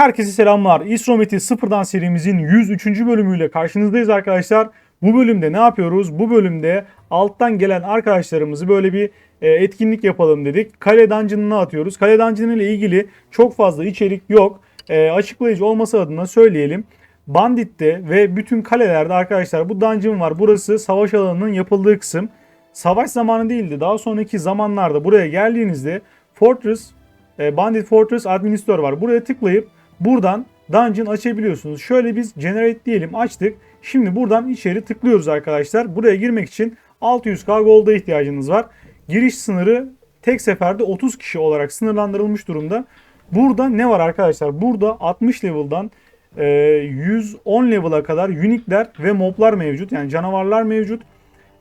Herkese selamlar. İsromet'i sıfırdan serimizin 103. bölümüyle karşınızdayız arkadaşlar. Bu bölümde ne yapıyoruz? Bu bölümde alttan gelen arkadaşlarımızı böyle bir e, etkinlik yapalım dedik. Kale Dungeon'ına atıyoruz. Kale Dungeon ile ilgili çok fazla içerik yok. E, açıklayıcı olması adına söyleyelim. Bandit'te ve bütün kalelerde arkadaşlar bu dungeon var. Burası savaş alanının yapıldığı kısım. Savaş zamanı değildi. Daha sonraki zamanlarda buraya geldiğinizde Fortress e, Bandit Fortress Administrator var. Buraya tıklayıp buradan dungeon açabiliyorsunuz. Şöyle biz generate diyelim açtık. Şimdi buradan içeri tıklıyoruz arkadaşlar. Buraya girmek için 600k gold'a ihtiyacınız var. Giriş sınırı tek seferde 30 kişi olarak sınırlandırılmış durumda. Burada ne var arkadaşlar? Burada 60 level'dan e, 110 level'a kadar unique'ler ve moblar mevcut. Yani canavarlar mevcut.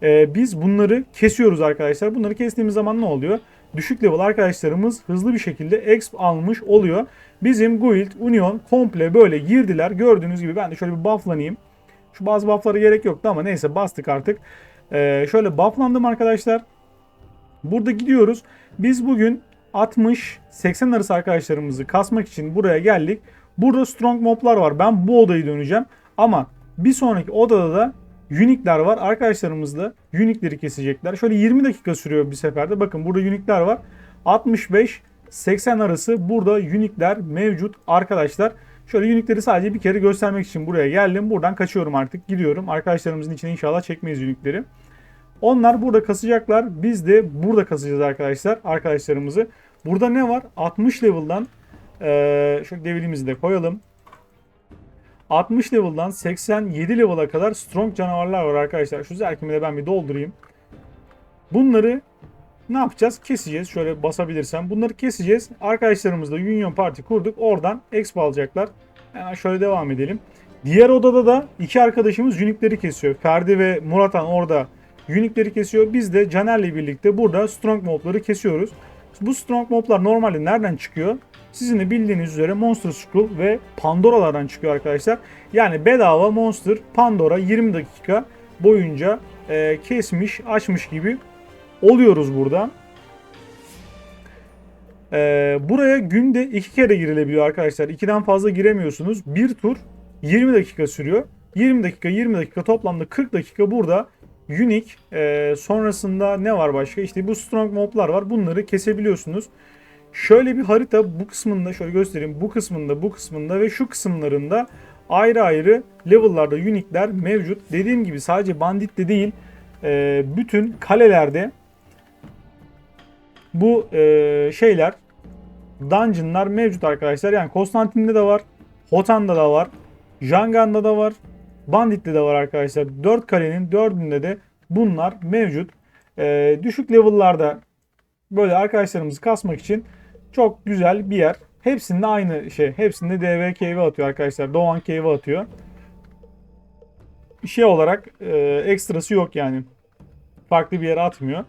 E, biz bunları kesiyoruz arkadaşlar. Bunları kestiğimiz zaman ne oluyor? Düşük level arkadaşlarımız hızlı bir şekilde exp almış oluyor. Bizim guild, union komple böyle girdiler. Gördüğünüz gibi ben de şöyle bir bufflanayım. Şu bazı bufflara gerek yoktu ama neyse bastık artık. E, şöyle bufflandım arkadaşlar. Burada gidiyoruz. Biz bugün 60-80 arası arkadaşlarımızı kasmak için buraya geldik. Burada strong moblar var. Ben bu odayı döneceğim. Ama bir sonraki odada da Unique'ler var. Arkadaşlarımız da Unique'leri kesecekler. Şöyle 20 dakika sürüyor bir seferde. Bakın burada Unique'ler var. 65-80 arası burada Unique'ler mevcut arkadaşlar. Şöyle Unique'leri sadece bir kere göstermek için buraya geldim. Buradan kaçıyorum artık. Gidiyorum. Arkadaşlarımızın içine inşallah çekmeyiz Unique'leri. Onlar burada kasacaklar. Biz de burada kasacağız arkadaşlar. Arkadaşlarımızı. Burada ne var? 60 level'dan ee, şöyle devilimizi de koyalım. 60 level'dan 87 level'a kadar strong canavarlar var arkadaşlar. Şu zerkimi de ben bir doldurayım. Bunları ne yapacağız? Keseceğiz. Şöyle basabilirsem. Bunları keseceğiz. Arkadaşlarımızla Union Party kurduk. Oradan exp alacaklar. Hemen şöyle devam edelim. Diğer odada da iki arkadaşımız Unique'leri kesiyor. Ferdi ve Muratan orada Unique'leri kesiyor. Biz de Caner'le birlikte burada Strong Mob'ları kesiyoruz. Bu Strong Mob'lar normalde nereden çıkıyor? Sizin de bildiğiniz üzere Monster Skull ve Pandora'lardan çıkıyor arkadaşlar. Yani bedava Monster Pandora 20 dakika boyunca e, kesmiş, açmış gibi oluyoruz burada. E, buraya günde iki kere girilebiliyor arkadaşlar. İkiden fazla giremiyorsunuz. Bir tur 20 dakika sürüyor. 20 dakika 20 dakika toplamda 40 dakika burada unique. E, sonrasında ne var başka? İşte bu strong moblar var. Bunları kesebiliyorsunuz. Şöyle bir harita bu kısmında şöyle göstereyim. Bu kısmında, bu kısmında ve şu kısımlarında ayrı ayrı level'larda unique'ler mevcut. Dediğim gibi sadece banditte değil e, bütün kalelerde bu e, şeyler dungeon'lar mevcut arkadaşlar. Yani Konstantin'de de var, Hotan'da da var, Jangan'da da var, Bandit'te de var arkadaşlar. 4 kalenin 4'ünde de bunlar mevcut. E, düşük level'larda böyle arkadaşlarımızı kasmak için çok güzel bir yer. Hepsinde aynı şey. Hepsinde DV cave atıyor arkadaşlar. Doğan cave atıyor. Şey olarak e, ekstrası yok yani. Farklı bir yere atmıyor.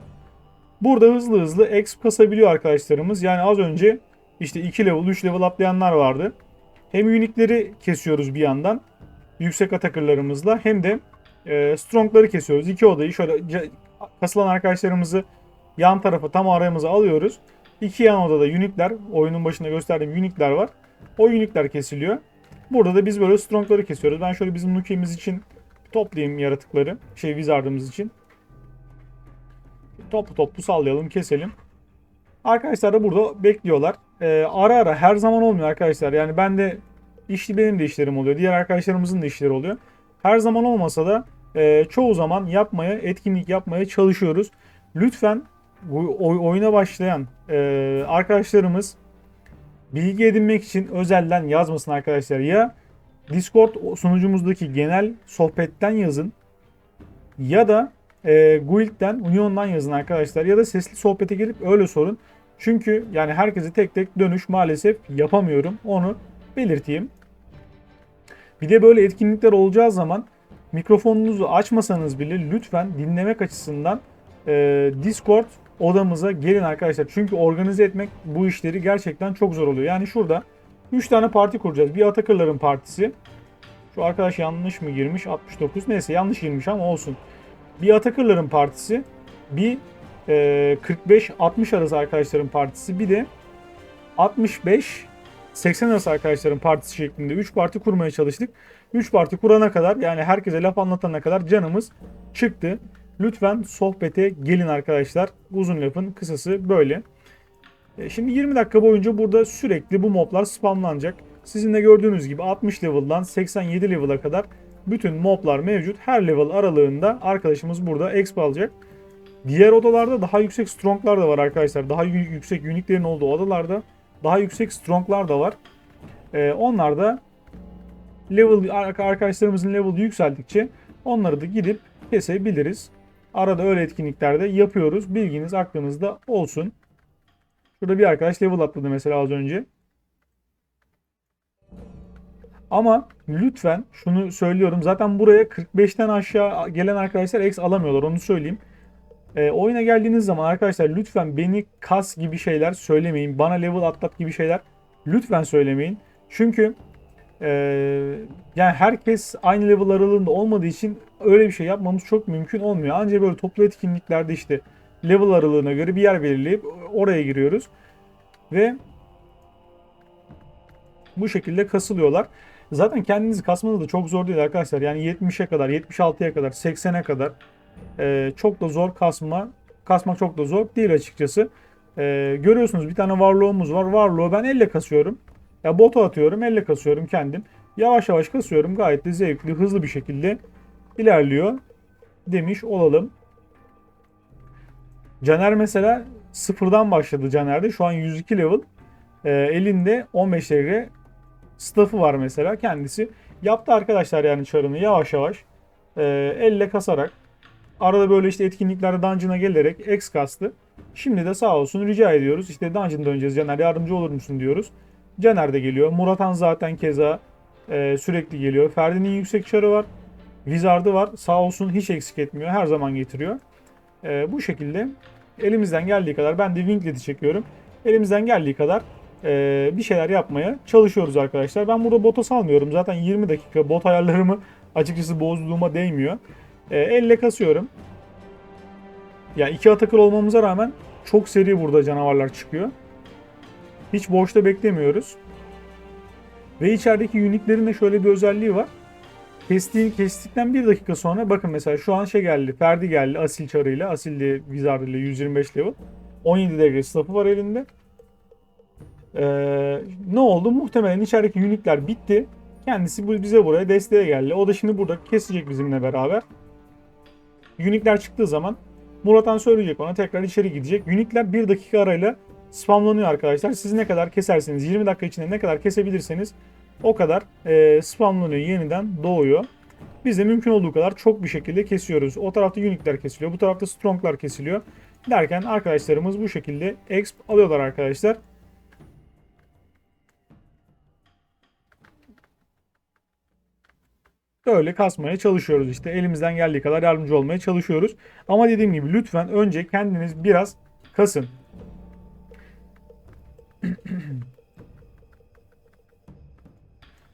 Burada hızlı hızlı exp kasabiliyor arkadaşlarımız. Yani az önce işte 2 level 3 level atlayanlar vardı. Hem unique'leri kesiyoruz bir yandan. Yüksek atakırlarımızla hem de e, strong'ları kesiyoruz. İki odayı şöyle kasılan arkadaşlarımızı yan tarafa tam aramıza alıyoruz. İki yan odada unique'ler, oyunun başında gösterdiğim unique'ler var. O unique'ler kesiliyor. Burada da biz böyle strong'ları kesiyoruz. Ben şöyle bizim Nuki'miz için toplayayım yaratıkları. Şey wizard'ımız için. Toplu toplu sallayalım, keselim. Arkadaşlar da burada bekliyorlar. Ee, ara ara her zaman olmuyor arkadaşlar. Yani ben de işli benim de işlerim oluyor. Diğer arkadaşlarımızın da işleri oluyor. Her zaman olmasa da e, çoğu zaman yapmaya, etkinlik yapmaya çalışıyoruz. Lütfen oyuna başlayan e, arkadaşlarımız bilgi edinmek için özelden yazmasın arkadaşlar. Ya Discord sunucumuzdaki genel sohbetten yazın ya da e, Guild'den, Union'dan yazın arkadaşlar. Ya da sesli sohbete gelip öyle sorun. Çünkü yani herkese tek tek dönüş maalesef yapamıyorum. Onu belirteyim. Bir de böyle etkinlikler olacağı zaman mikrofonunuzu açmasanız bile lütfen dinlemek açısından e, Discord odamıza gelin arkadaşlar. Çünkü organize etmek bu işleri gerçekten çok zor oluyor. Yani şurada 3 tane parti kuracağız. Bir Atakırların partisi. Şu arkadaş yanlış mı girmiş? 69. Neyse yanlış girmiş ama olsun. Bir Atakırların partisi. Bir e, 45-60 arası arkadaşların partisi. Bir de 65 80 arası arkadaşların partisi şeklinde 3 parti kurmaya çalıştık. 3 parti kurana kadar yani herkese laf anlatana kadar canımız çıktı. Lütfen sohbete gelin arkadaşlar. Uzun lafın kısası böyle. E, Şimdi 20 dakika boyunca burada sürekli bu moblar spamlanacak. Sizin de gördüğünüz gibi 60 level'dan 87 level'a kadar bütün moblar mevcut. Her level aralığında arkadaşımız burada exp alacak. Diğer odalarda daha yüksek stronglar da var arkadaşlar. Daha yü- yüksek unique'lerin olduğu odalarda daha yüksek stronglar da var. Ee, onlar da level ar- arkadaşlarımızın level'ı yükseldikçe onları da gidip kesebiliriz. Arada öyle etkinliklerde yapıyoruz. Bilginiz aklınızda olsun. Şurada bir arkadaş level atladı mesela az önce. Ama lütfen şunu söylüyorum. Zaten buraya 45'ten aşağı gelen arkadaşlar X alamıyorlar. Onu söyleyeyim. E, oyuna geldiğiniz zaman arkadaşlar lütfen beni kas gibi şeyler söylemeyin. Bana level atlat gibi şeyler lütfen söylemeyin. Çünkü e, yani herkes aynı level aralığında olmadığı için öyle bir şey yapmamız çok mümkün olmuyor. Ancak böyle toplu etkinliklerde işte level aralığına göre bir yer belirleyip oraya giriyoruz. Ve bu şekilde kasılıyorlar. Zaten kendinizi kasmanız da çok zor değil arkadaşlar. Yani 70'e kadar, 76'ya kadar, 80'e kadar e, çok da zor kasma. Kasmak çok da zor değil açıkçası. E, görüyorsunuz bir tane varlığımız var. Varlığı ben elle kasıyorum. Ya botu atıyorum, elle kasıyorum kendim. Yavaş yavaş kasıyorum. Gayet de zevkli, hızlı bir şekilde ilerliyor demiş olalım. Caner mesela sıfırdan başladı Caner'de. Şu an 102 level. E, elinde 15 devre staff'ı var mesela kendisi. Yaptı arkadaşlar yani çarını yavaş yavaş. e, elle kasarak. Arada böyle işte etkinliklerde dungeon'a gelerek X kastı. Şimdi de sağ olsun rica ediyoruz. İşte dungeon'da döneceğiz Caner yardımcı olur musun diyoruz. Caner de geliyor. Muratan zaten keza e, sürekli geliyor. Ferdi'nin yüksek çarı var. Wizard'ı var. Sağ olsun hiç eksik etmiyor. Her zaman getiriyor. E, bu şekilde elimizden geldiği kadar ben de Winglet'i çekiyorum. Elimizden geldiği kadar e, bir şeyler yapmaya çalışıyoruz arkadaşlar. Ben burada bota salmıyorum. Zaten 20 dakika bot ayarlarımı açıkçası bozduğuma değmiyor. E, elle kasıyorum. Ya iki atakır olmamıza rağmen çok seri burada canavarlar çıkıyor. Hiç boşta beklemiyoruz. Ve içerideki uniklerin de şöyle bir özelliği var. Kestiği, kestikten bir dakika sonra bakın mesela şu an şey geldi. Ferdi geldi asil çarıyla. Asil de Wizard ile 125 level. 17 devre staff'ı var elinde. Ee, ne oldu? Muhtemelen içerideki unikler bitti. Kendisi bize buraya desteğe geldi. O da şimdi burada kesecek bizimle beraber. Unikler çıktığı zaman Muratan söyleyecek ona tekrar içeri gidecek. Unikler bir dakika arayla spamlanıyor arkadaşlar. Siz ne kadar keserseniz 20 dakika içinde ne kadar kesebilirseniz o kadar e, spamlanıyor yeniden doğuyor. Biz de mümkün olduğu kadar çok bir şekilde kesiyoruz. O tarafta unikler kesiliyor. Bu tarafta stronglar kesiliyor. Derken arkadaşlarımız bu şekilde exp alıyorlar arkadaşlar. Böyle kasmaya çalışıyoruz işte. Elimizden geldiği kadar yardımcı olmaya çalışıyoruz. Ama dediğim gibi lütfen önce kendiniz biraz kasın.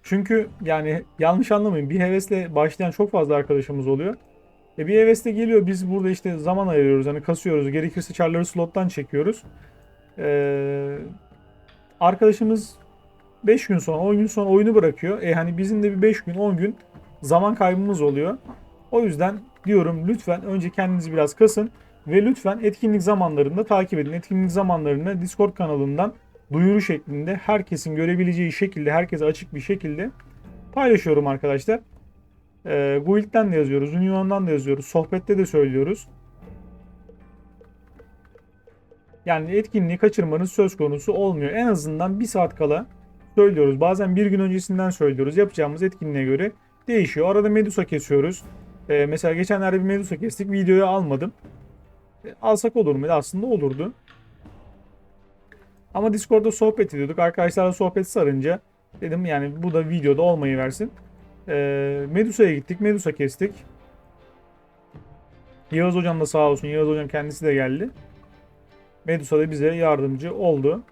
Çünkü yani yanlış anlamayın bir hevesle başlayan çok fazla arkadaşımız oluyor. E bir hevesle geliyor biz burada işte zaman ayırıyoruz hani kasıyoruz gerekirse çarları slottan çekiyoruz. Ee, arkadaşımız 5 gün sonra 10 gün sonra oyunu bırakıyor. E hani bizim de bir 5 gün 10 gün zaman kaybımız oluyor. O yüzden diyorum lütfen önce kendinizi biraz kasın ve lütfen etkinlik zamanlarında takip edin. Etkinlik zamanlarını Discord kanalından duyuru şeklinde herkesin görebileceği şekilde herkese açık bir şekilde paylaşıyorum arkadaşlar. Ee, Guild'den de yazıyoruz, Union'dan da yazıyoruz, sohbette de söylüyoruz. Yani etkinliği kaçırmanız söz konusu olmuyor. En azından bir saat kala söylüyoruz. Bazen bir gün öncesinden söylüyoruz. Yapacağımız etkinliğe göre değişiyor. Arada Medusa kesiyoruz. Ee, mesela geçenlerde bir Medusa kestik. Videoya almadım. E, alsak olur muydu? Aslında olurdu. Ama Discord'da sohbet ediyorduk. Arkadaşlarla sohbet sarınca dedim yani bu da videoda olmayı versin. Ee, Medusa'ya gittik. Medusa kestik. Yağız hocam da sağ olsun. Yağız hocam kendisi de geldi. Medusa da bize yardımcı oldu.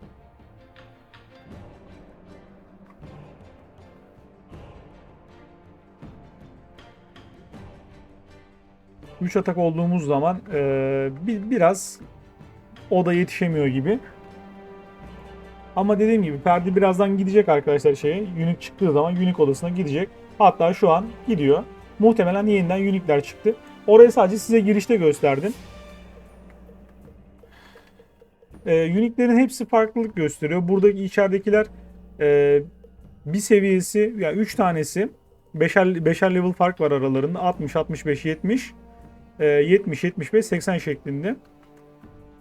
Üç atak olduğumuz zaman e, bir, biraz o da yetişemiyor gibi. Ama dediğim gibi Ferdi birazdan gidecek arkadaşlar şeye. Unique çıktığı zaman Unique odasına gidecek. Hatta şu an gidiyor. Muhtemelen yeniden Unique'ler çıktı. Orayı sadece size girişte gösterdim. Ee, Unique'lerin hepsi farklılık gösteriyor. Buradaki içeridekiler e, bir seviyesi yani 3 tanesi 5'er 5'er level fark var aralarında. 60, 65, 70, e, 70, 75, 80 şeklinde.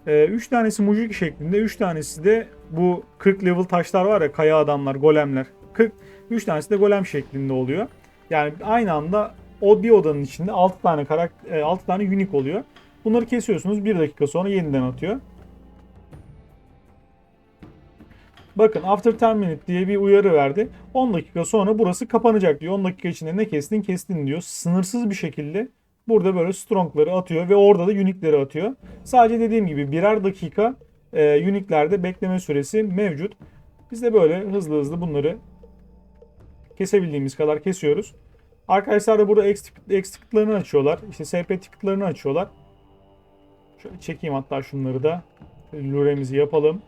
3 tanesi Mujiki şeklinde, 3 tanesi de bu 40 level taşlar var ya kaya adamlar, golemler. 40 3 tanesi de golem şeklinde oluyor. Yani aynı anda o bir odanın içinde 6 tane karakter 6 tane unique oluyor. Bunları kesiyorsunuz 1 dakika sonra yeniden atıyor. Bakın after 10 minute diye bir uyarı verdi. 10 dakika sonra burası kapanacak diyor. 10 dakika içinde ne kestin kestin diyor. Sınırsız bir şekilde burada böyle strongları atıyor ve orada da unique'leri atıyor. Sadece dediğim gibi birer dakika e, unique'lerde bekleme süresi mevcut. Biz de böyle hızlı hızlı bunları kesebildiğimiz kadar kesiyoruz. Arkadaşlar da burada X, X ticket'larını açıyorlar. İşte SP ticket'larını açıyorlar. Şöyle çekeyim hatta şunları da. Luremizi yapalım.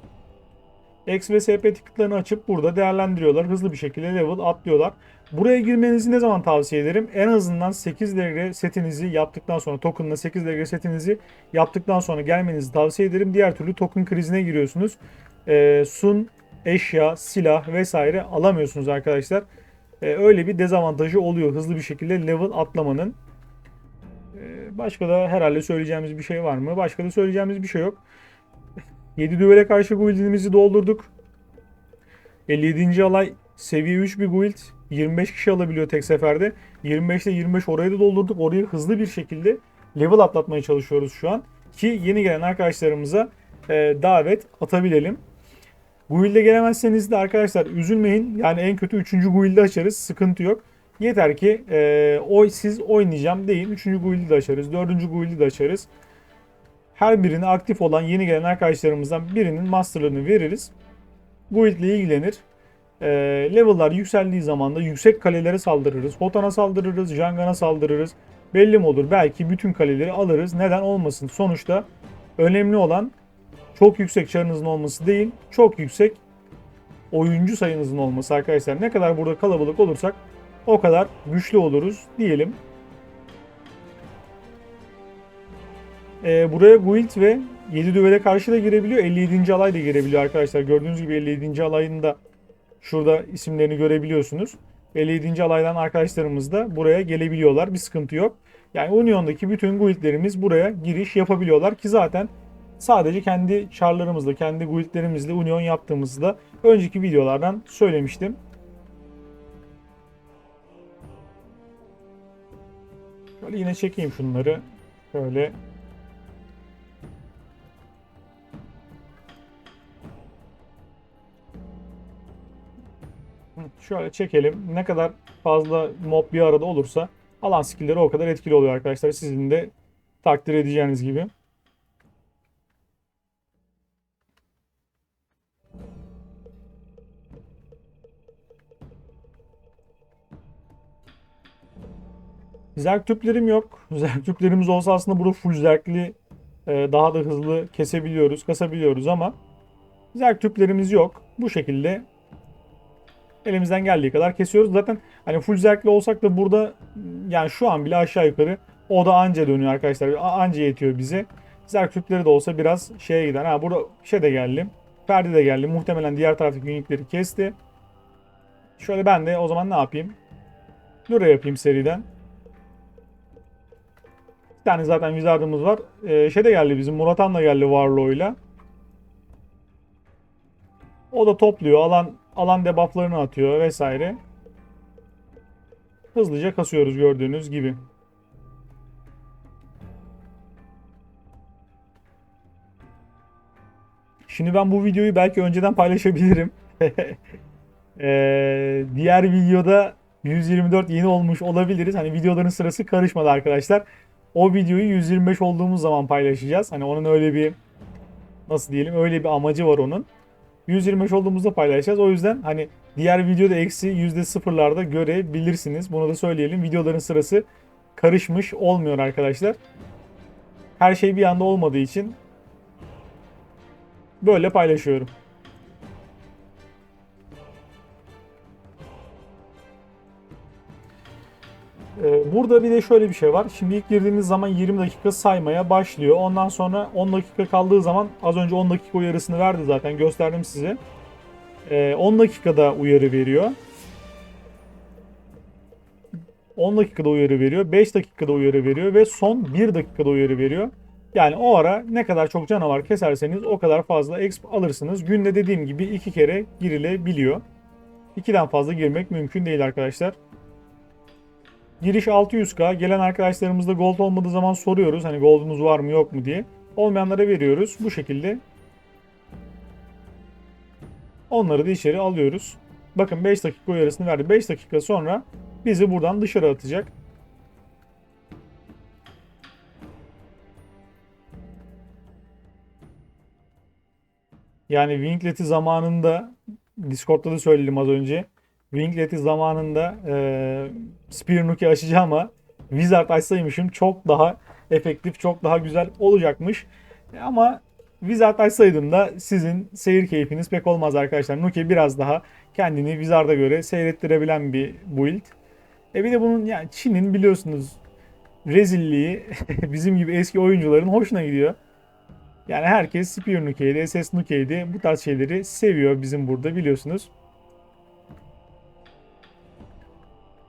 X ve SP ticket'larını açıp burada değerlendiriyorlar. Hızlı bir şekilde level atlıyorlar. Buraya girmenizi ne zaman tavsiye ederim? En azından 8 derece setinizi yaptıktan sonra token'la 8 derece setinizi yaptıktan sonra gelmenizi tavsiye ederim. Diğer türlü token krizine giriyorsunuz. Ee, sun, eşya, silah vesaire alamıyorsunuz arkadaşlar. Ee, öyle bir dezavantajı oluyor hızlı bir şekilde level atlamanın. Ee, başka da herhalde söyleyeceğimiz bir şey var mı? Başka da söyleyeceğimiz bir şey yok. 7 düvele karşı guildimizi doldurduk. 57. alay seviye 3 bir guild. 25 kişi alabiliyor tek seferde. 25 ile 25 orayı da doldurduk. Orayı hızlı bir şekilde level atlatmaya çalışıyoruz şu an. Ki yeni gelen arkadaşlarımıza e, davet atabilelim. Guild'e gelemezseniz de arkadaşlar üzülmeyin. Yani en kötü 3. guild'i açarız. Sıkıntı yok. Yeter ki e, oy siz oynayacağım deyin. 3. guild'i de açarız. 4. guild'i de açarız. Her birine aktif olan yeni gelen arkadaşlarımızdan birinin master'larını veririz. Guild ile ilgilenir. E, level'lar yükseldiği zaman da yüksek kalelere saldırırız. Hotan'a saldırırız, Jangan'a saldırırız. Belli mi olur? Belki bütün kaleleri alırız. Neden olmasın? Sonuçta önemli olan çok yüksek çarınızın olması değil, çok yüksek oyuncu sayınızın olması arkadaşlar. Ne kadar burada kalabalık olursak o kadar güçlü oluruz diyelim. Ee, buraya guild ve 7 düvele karşı da girebiliyor. 57. alay da girebiliyor arkadaşlar. Gördüğünüz gibi 57. alayın da şurada isimlerini görebiliyorsunuz. 57. alaydan arkadaşlarımız da buraya gelebiliyorlar. Bir sıkıntı yok. Yani Union'daki bütün guildlerimiz buraya giriş yapabiliyorlar ki zaten sadece kendi çarlarımızla, kendi guildlerimizle Union yaptığımızda önceki videolardan söylemiştim. Şöyle yine çekeyim şunları. Şöyle Şöyle çekelim. Ne kadar fazla mob bir arada olursa alan skillleri o kadar etkili oluyor arkadaşlar. Sizin de takdir edeceğiniz gibi. Zerk tüplerim yok. Zerk tüplerimiz olsa aslında burada full zerkli e, daha da hızlı kesebiliyoruz, kasabiliyoruz ama zerk tüplerimiz yok. Bu şekilde elimizden geldiği kadar kesiyoruz. Zaten hani full zerkli olsak da burada yani şu an bile aşağı yukarı o da anca dönüyor arkadaşlar. Anca yetiyor bize. Zerk tüpleri de olsa biraz şeye gider. Ha burada şey de geldi. Ferdi de geldi. Muhtemelen diğer taraftaki unikleri kesti. Şöyle ben de o zaman ne yapayım? Lura yapayım seriden. Bir tane zaten wizardımız var. Ee, şey de geldi bizim Muratan da geldi Warlow'yla. O da topluyor. Alan alan debufflarını atıyor vesaire. Hızlıca kasıyoruz gördüğünüz gibi. Şimdi ben bu videoyu belki önceden paylaşabilirim. ee, diğer videoda 124 yeni olmuş olabiliriz. Hani videoların sırası karışmadı arkadaşlar. O videoyu 125 olduğumuz zaman paylaşacağız. Hani onun öyle bir nasıl diyelim öyle bir amacı var onun. 125 olduğumuzda paylaşacağız. O yüzden hani diğer videoda eksi yüzde sıfırlarda görebilirsiniz. Bunu da söyleyelim. Videoların sırası karışmış olmuyor arkadaşlar. Her şey bir anda olmadığı için böyle paylaşıyorum. Burada bir de şöyle bir şey var. Şimdi ilk girdiğiniz zaman 20 dakika saymaya başlıyor. Ondan sonra 10 dakika kaldığı zaman az önce 10 dakika uyarısını verdi zaten gösterdim size. Ee, 10 dakikada uyarı veriyor. 10 dakikada uyarı veriyor. 5 dakikada uyarı veriyor ve son 1 dakikada uyarı veriyor. Yani o ara ne kadar çok canavar keserseniz o kadar fazla exp alırsınız. Günde dediğim gibi 2 kere girilebiliyor. 2'den fazla girmek mümkün değil arkadaşlar. Giriş 600k. Gelen arkadaşlarımızda gold olmadığı zaman soruyoruz. Hani gold'umuz var mı yok mu diye. Olmayanlara veriyoruz. Bu şekilde onları da içeri alıyoruz. Bakın 5 dakika uyarısını verdi. 5 dakika sonra bizi buradan dışarı atacak. Yani Winglet'i zamanında Discord'da da söyledim az önce. Winglet'i zamanında e, Spear Nuki açacağım ama Wizard açsaymışım çok daha efektif, çok daha güzel olacakmış. E, Ama Wizard açsaydım da sizin seyir keyfiniz pek olmaz arkadaşlar. Nuki biraz daha kendini Wizard'a göre seyrettirebilen bir build. E bir de bunun yani Çin'in biliyorsunuz rezilliği bizim gibi eski oyuncuların hoşuna gidiyor. Yani herkes Spear Nuke'ydi, SS Nuke'ydi bu tarz şeyleri seviyor bizim burada biliyorsunuz.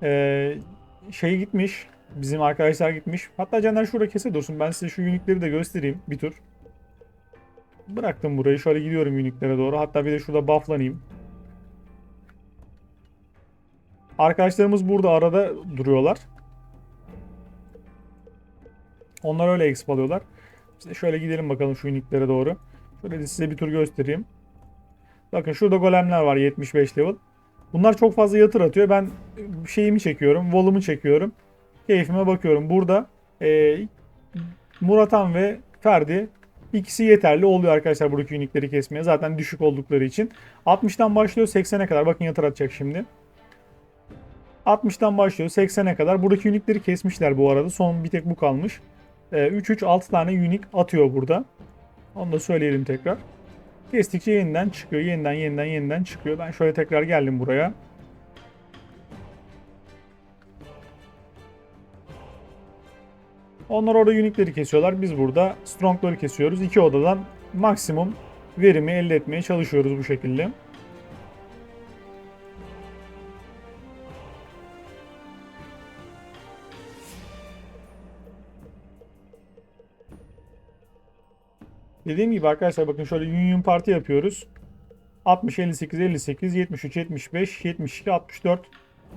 Ee, şey gitmiş. Bizim arkadaşlar gitmiş. Hatta Caner şurada kese dursun. Ben size şu unikleri de göstereyim bir tur. Bıraktım burayı. Şöyle gidiyorum uniklere doğru. Hatta bir de şurada bufflanayım. Arkadaşlarımız burada arada duruyorlar. Onlar öyle exp alıyorlar. De şöyle gidelim bakalım şu uniklere doğru. Şöyle de size bir tur göstereyim. Bakın şurada golemler var 75 level. Bunlar çok fazla yatır atıyor. Ben şeyimi çekiyorum, volumu çekiyorum. Keyfime bakıyorum. Burada e, Muratan ve Ferdi ikisi yeterli oluyor arkadaşlar buradaki unikleri kesmeye. Zaten düşük oldukları için. 60'tan başlıyor 80'e kadar. Bakın yatır atacak şimdi. 60'tan başlıyor 80'e kadar. Buradaki unikleri kesmişler bu arada. Son bir tek bu kalmış. 3-3-6 tane unik atıyor burada. Onu da söyleyelim tekrar. Kestikçe yeniden çıkıyor. Yeniden yeniden yeniden çıkıyor. Ben şöyle tekrar geldim buraya. Onlar orada unikleri kesiyorlar. Biz burada strongları kesiyoruz. İki odadan maksimum verimi elde etmeye çalışıyoruz bu şekilde. Dediğim gibi arkadaşlar bakın şöyle Union Parti yapıyoruz. 60, 58, 58, 73, 75, 72, 64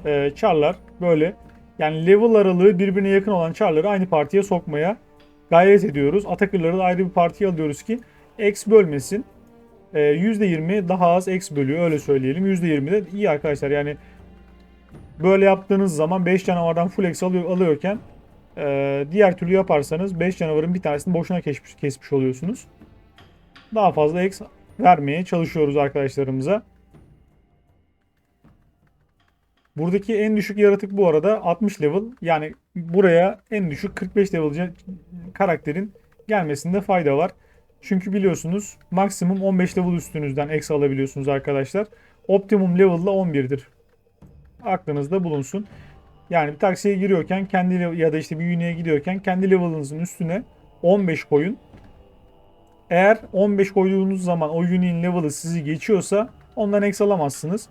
e, charlar böyle. Yani level aralığı birbirine yakın olan charları aynı partiye sokmaya gayret ediyoruz. Atakırları da ayrı bir partiye alıyoruz ki X bölmesin. E, %20 daha az X bölüyor öyle söyleyelim. %20 de iyi arkadaşlar yani böyle yaptığınız zaman 5 canavardan full X alıyor, alıyorken e, diğer türlü yaparsanız 5 canavarın bir tanesini boşuna kesmiş, kesmiş oluyorsunuz. Daha fazla X vermeye çalışıyoruz arkadaşlarımıza. Buradaki en düşük yaratık bu arada 60 level. Yani buraya en düşük 45 level karakterin gelmesinde fayda var. Çünkü biliyorsunuz maksimum 15 level üstünüzden X alabiliyorsunuz arkadaşlar. Optimum level da 11'dir. Aklınızda bulunsun. Yani bir taksiye giriyorken kendi ya da işte bir uniğe gidiyorken kendi level'ınızın üstüne 15 koyun. Eğer 15 koyduğunuz zaman o uniğin level'ı sizi geçiyorsa ondan X alamazsınız.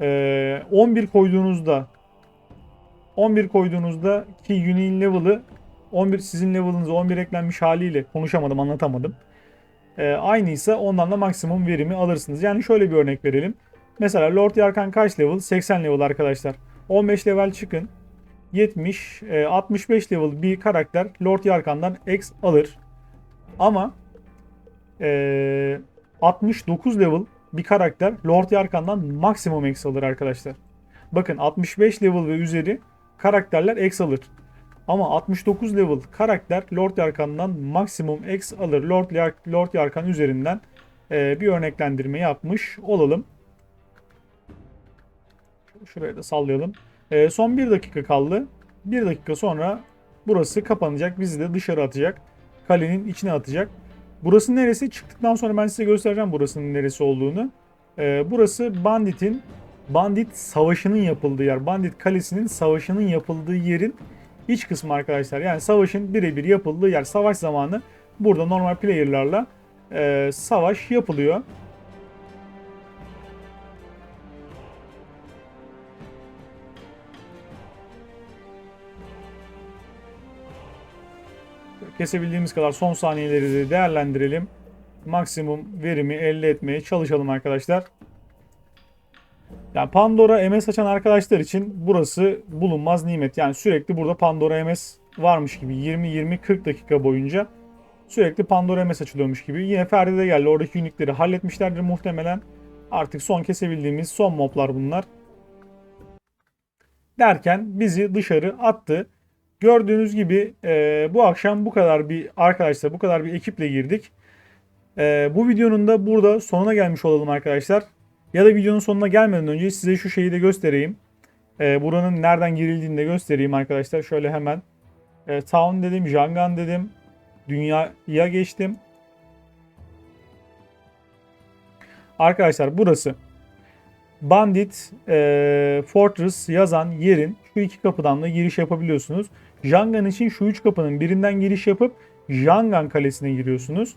Ee, 11 koyduğunuzda 11 koyduğunuzda ki uniğin level'ı 11 sizin level'ınıza 11 eklenmiş haliyle konuşamadım anlatamadım. Ee, aynıysa ondan da maksimum verimi alırsınız. Yani şöyle bir örnek verelim. Mesela Lord Yarkan kaç level? 80 level arkadaşlar. 15 level çıkın. 70, e, 65 level bir karakter Lord Yarkan'dan X alır. Ama e, 69 level bir karakter Lord Yarkan'dan maksimum X alır arkadaşlar. Bakın 65 level ve üzeri karakterler X alır. Ama 69 level karakter Lord Yarkan'dan maksimum X alır. Lord, Yar Lord Yarkan üzerinden e, bir örneklendirme yapmış olalım. Şuraya da sallayalım. E, son bir dakika kaldı. Bir dakika sonra burası kapanacak. Bizi de dışarı atacak. Kalenin içine atacak. Burası neresi? Çıktıktan sonra ben size göstereceğim burasının neresi olduğunu. Ee, burası Bandit'in Bandit savaşının yapıldığı yer. Bandit kalesinin savaşının yapıldığı yerin iç kısmı arkadaşlar. Yani savaşın birebir yapıldığı yer. Savaş zamanı burada normal player'larla e, savaş yapılıyor. Kesebildiğimiz kadar son saniyeleri de değerlendirelim. Maksimum verimi elde etmeye çalışalım arkadaşlar. Yani Pandora MS açan arkadaşlar için burası bulunmaz nimet. Yani sürekli burada Pandora MS varmış gibi 20-20-40 dakika boyunca sürekli Pandora MS açılıyormuş gibi. Yine Ferdi de geldi. Oradaki unikleri halletmişlerdir muhtemelen. Artık son kesebildiğimiz son moblar bunlar. Derken bizi dışarı attı. Gördüğünüz gibi e, bu akşam bu kadar bir arkadaşlar bu kadar bir ekiple girdik. E, bu videonun da burada sonuna gelmiş olalım arkadaşlar. Ya da videonun sonuna gelmeden önce size şu şeyi de göstereyim. E, buranın nereden girildiğini de göstereyim arkadaşlar. Şöyle hemen e, Town dedim, Jangan dedim. Dünyaya geçtim. Arkadaşlar burası Bandit e, Fortress yazan yerin şu iki kapıdan da giriş yapabiliyorsunuz. Jangan için şu üç kapının birinden giriş yapıp Jangan Kalesi'ne giriyorsunuz.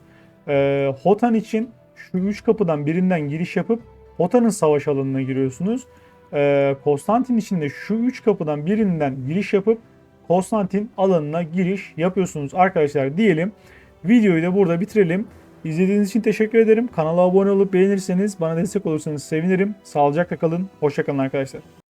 E, Hotan için şu üç kapıdan birinden giriş yapıp Hotan'ın savaş alanına giriyorsunuz. E, Konstantin için de şu üç kapıdan birinden giriş yapıp Konstantin alanına giriş yapıyorsunuz arkadaşlar diyelim. Videoyu da burada bitirelim. İzlediğiniz için teşekkür ederim. Kanala abone olup beğenirseniz bana destek olursanız sevinirim. Sağlıcakla kalın. Hoşçakalın arkadaşlar.